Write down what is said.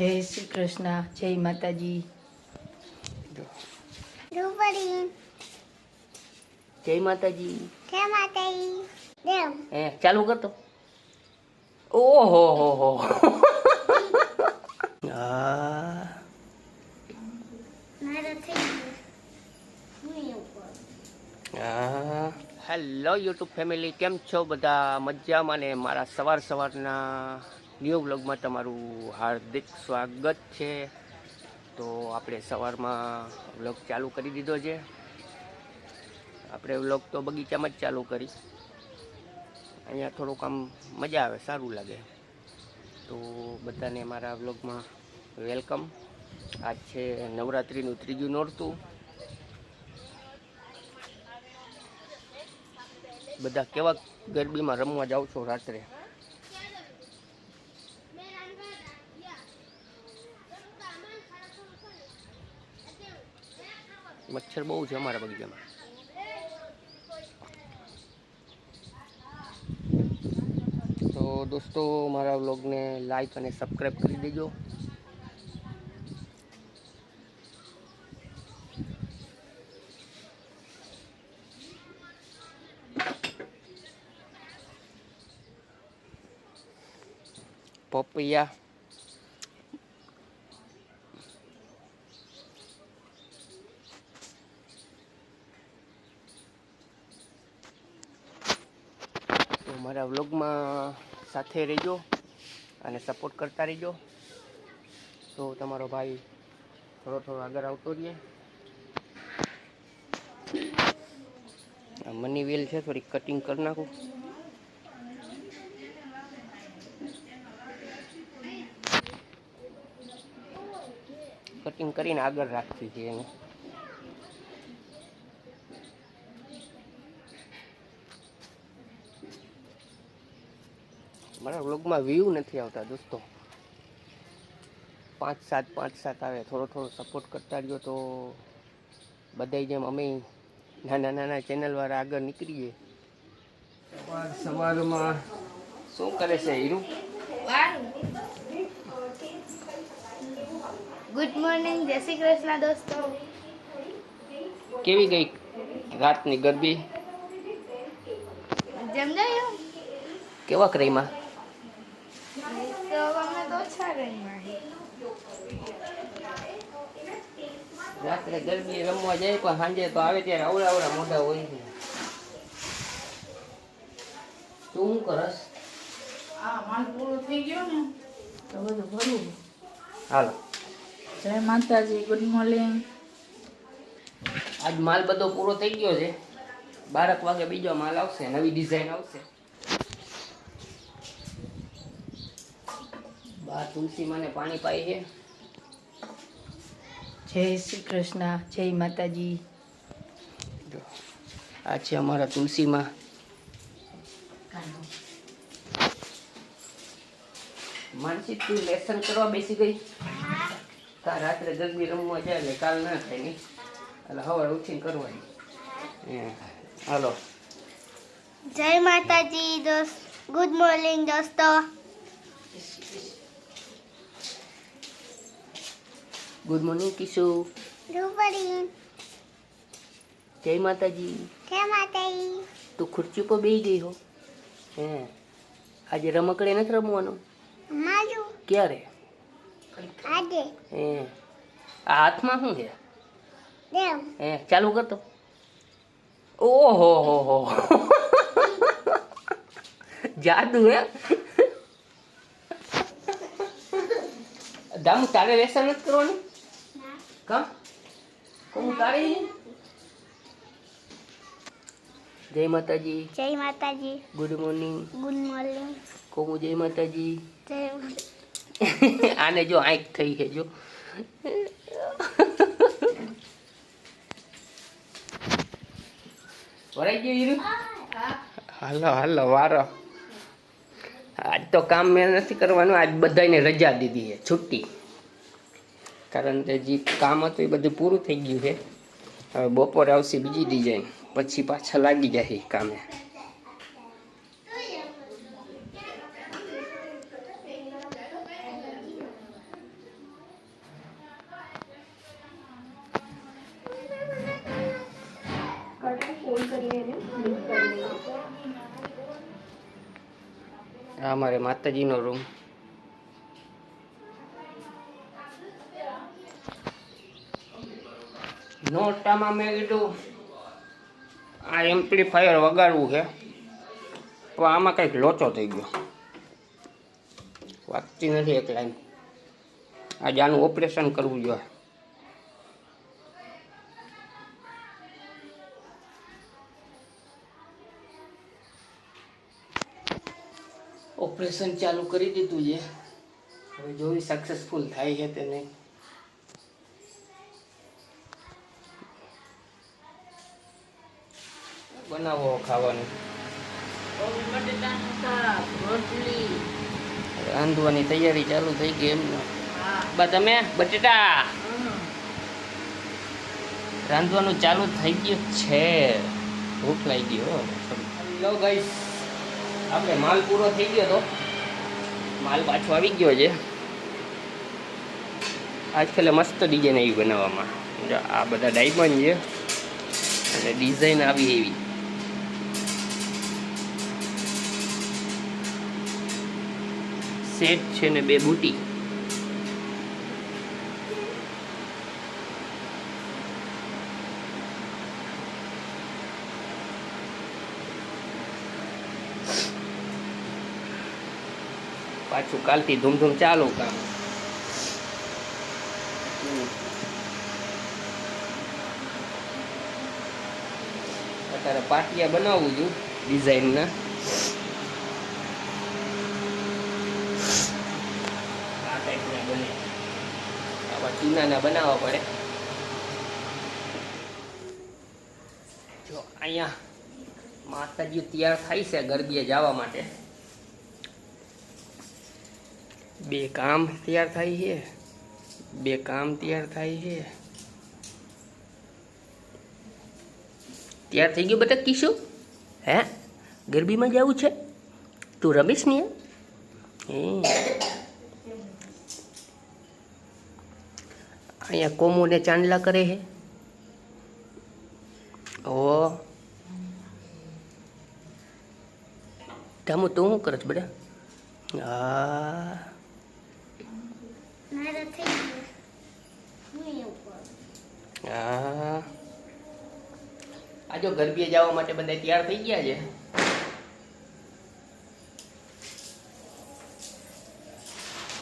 જય શ્રી કૃષ્ણ જય માતાજી. જય માતાજી. જય માતાજી. હે ચાલુ કરતો? ઓહો હો હા. હેલો યુટ્યુબ ફેમિલી કેમ છો બધા? મજામાં ને મારા સવાર સવારના ન્યૂ વ્લોગમાં તમારું હાર્દિક સ્વાગત છે. તો આપણે સવારમાં વ્લોગ ચાલુ કરી દીધો છે. આપણે વ્લોગ તો બગીચામાં જ ચાલુ કરી. અહીંયા થોડુંક આમ મજા આવે, સારું લાગે. તો બધાને મારા વ્લોગમાં વેલકમ. આજ છે નવરાત્રિનું ત્રીજું નોરતું. બધા કેવા ગરબીમાં રમવા જાઓ છો રાત્રે? મચ્છર બહુ છે અમારા બગીચામાં. તો દોસ્તો, મારા વ્લોગને લાઈક અને સબસ્ક્રાઈબ કરી દેજો. પપૈયા. મારા વ્લોગમાં સાથે રહેજો અને સપોર્ટ કરતા રહેજો. તો તમારો ભાઈ થોડો થોડો આગળ આવતો રહીએ મની વેલ છે, થોડીક કટિંગ કરી નાખું. કટિંગ કરીને આગળ રાખવી છે એને. મારા વ્લોગમાં વ્યૂ નથી આવતા દોસ્તો. પાંચ સાત પાંચ સાત આવે. થોડો થોડો સપોર્ટ કરતા રહ્યો તો બધાય જેમ અમે નાના નાના ચેનલવાળા આગળ નીકળીએ. સવાર સવારમાં શું કરે છે હીરું? ગુડ મોર્નિંગ જય શ્રી કૃષ્ણ દોસ્તો. કેવી ગઈ રાતની ગરબી? જમજાયું? કેવા ક્રયમાં તો અમે તો ઓછા રહીમાં રાત્રે ગરબી રમવા જાય પણ સાંજે તો આવે ત્યારે અવડા અવડા મોઢા હોય છે. તું શું કરસ? માલ પૂરો થઈ ગયો ને તો બધું ભરવું હાલો. જય માતાજી ગુડ મોર્નિંગ. આજ માલ બધો પૂરો થઈ ગયો છે. બારક વાગે બીજો માલ આવશે નવી ડિઝાઇન આવશે. બા તુલસી મને પાણી પાઈ છે. જય શ્રી કૃષ્ણ જય માતાજી. આ છે અમારા તુલસીમાં. માનસી તું લેસન કરવા બેસી ગઈ. કા રાત્રે ગરબી રમવા જાય એટલે કાલ ના થાય નહીં. એટલે સવારે ઉઠીને કરવાની. હાલો. જય માતાજી દોસ્ત ગુડ મોર્નિંગ દોસ્તો. ગુડ મોર્નિંગ કિશો જય માતાજી. જય માતાજી. તું ખુરચી પર બેસી ગઈ હો. હે. આજે રમકડે નથી રમવાનું? ક્યારે? આજે. હે. આ હાથમાં શું છે? હે ચાલુ કરતો ઓહો હો હો. જાદુ હે. દામ તારે લેસન નથી કરવાનું? કામ કોણ તારે જય માતાજી જય Mataji good morning good morning Komu જય માતાજી જય આને જો આંખ થઈ છે જો. વરાઈ ગયું હીરું? હાલો હાલો વારો. આજ તો કામ મેં નથી કરવાનું આજ બધાને રજા દીધી છે છુટ્ટી. कारण जी काम तो ये बधु पूरु बपोर आशी बीजी डिज़ाइन पची पाचा लाग जाए काम हमारे माताजी नो रूम નોટામાં મેં કીધું આ એમ્પ્લીફાયર વગાડવું છે. તો આમાં કંઈક લોચો થઈ ગયો. વાગતી નથી એક લાઈન. આજે આનું ઓપરેશન કરવું જોઈએ. ઓપરેશન ચાલુ કરી દીધું છે. હવે જોવી સક્સેસફુલ થાય છે તે નહીં. બનાવો ખાવાનું? રાંધવાની તૈયારી ચાલુ થઈ ગઈ એમને. હા બા, તમે? બટેટા? રાંધવાનું ચાલુ થઈ ગયું છે. ભૂખ લાગી ગયો લો ગાઈસ આપણે માલ પૂરો થઈ ગયો તો. માલ પાછો આવી ગયો છે. આજકાલ મસ્ત ડિઝાઇન આવી બનાવવામાં. આ બધા ડાયમંડ છે. અને ડિઝાઇન આવી એવી. સેટ છે ને બે બુટી. પાછું કાલથી ધૂમધૂમ ચાલુ કામ. અત્યારે પાટિયા બનાવું છું ડિઝાઇનના આ ટાઈપના બને. આવા ચૂનાના બનાવવા પડે. જો અહીંયા માતાજી તૈયાર થાય છે ગરબીએ જવા માટે. બે કામ તૈયાર થાય છે. બે કામ તૈયાર થાય છે. તૈયાર થઈ ગયું બધા કીશું? હે? ગરબીમાં જવું છે? તું રમીશ ને હે. અહીંયા કોમુને ચાંદલા કરે છે. ઓ ધામુ તું શું કરસ બેટા? આ મારે થઈ ગયું. હું એવું કરું હા. આ જો ગરબીએ જવા માટે બધા તૈયાર થઈ ગયા છે.